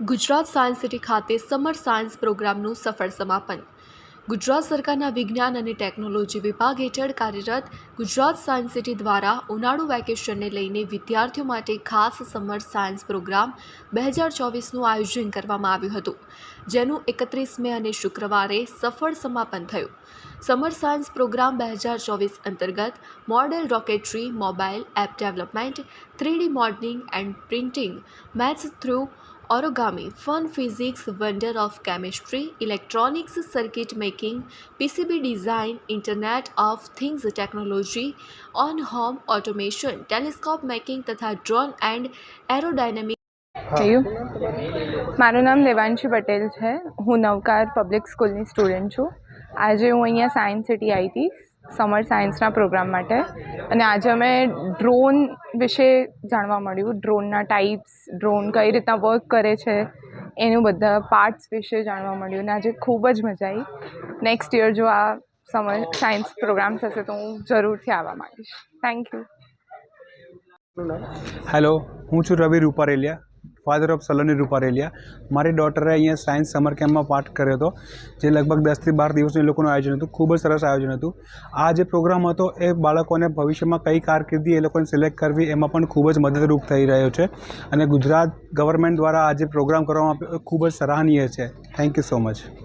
Gujarat science city ખાતે summer science પ્રોગ્રામનું સફળ સમાપન. ગુજરાત સરકારના વિજ્ઞાન અને ટેકનોલોજી વિભાગ હેઠળ કાર્યરત ગુજરાત સાયન્સ સિટી દ્વારા ઉનાળુ વેકેશનને લઈને વિદ્યાર્થીઓ માટે ખાસ સમર સાયન્સ પ્રોગ્રામ બે હજાર ચોવીસનું આયોજન કરવામાં આવ્યું હતું, જેનું એકત્રીસ મે અને શુક્રવારે સફળ સમાપન થયું. સમર સાયન્સ પ્રોગ્રામ બે હજાર ચોવીસ અંતર્ગત model rocketry mobile app development, three D modelling and printing, maths through origami fun physics wonder of chemistry electronics circuit making PCB design internet of things technology on home automation telescope making તથા drone and aerodynamic થયું મારું નામ દેવાંશી પટેલ છે. હું નવકાર public સ્કૂલની student છું. આજે હું અહીંયા સાયન્સ સિટી આવી હતી સમર સાયન્સના પ્રોગ્રામ માટે. અને આજે અમે ડ્રોન વિશે જાણવા મળ્યું. ડ્રોનના ટાઈપ્સ, ડ્રોન કઈ રીતના વર્ક કરે છે, એનું બધા પાર્ટ્સ વિશે જાણવા મળ્યું. અને આજે ખૂબ જ મજા આવી. નેક્સ્ટ યર જો આ સમર સાયન્સ પ્રોગ્રામ થશે તો હું જરૂરથી આવવા માંગીશ. થેન્ક યુ હેલો હું છું રવિ રૂપારેલિયા. ફાધર ઓફ સલોની રૂપારેલિયા મારી ડોટરે અહીંયા સાયન્સ સમર કેમ્પમાં પાઠ કર્યો હતો, જે લગભગ દસથી બાર દિવસનું એ લોકોનું આયોજન હતું. ખૂબ જ સરસ આયોજન હતું. આ જે પ્રોગ્રામ હતો, એ બાળકોને ભવિષ્યમાં કઈ કારકિર્દી એ લોકોને સિલેક્ટ કરવી, એમાં પણ ખૂબ જ મદદરૂપ થઈ રહ્યો છે. અને ગુજરાત ગવર્મેન્ટ દ્વારા આ જે પ્રોગ્રામ કરવામાં ખૂબ જ સરાહનીય છે. Thank you so much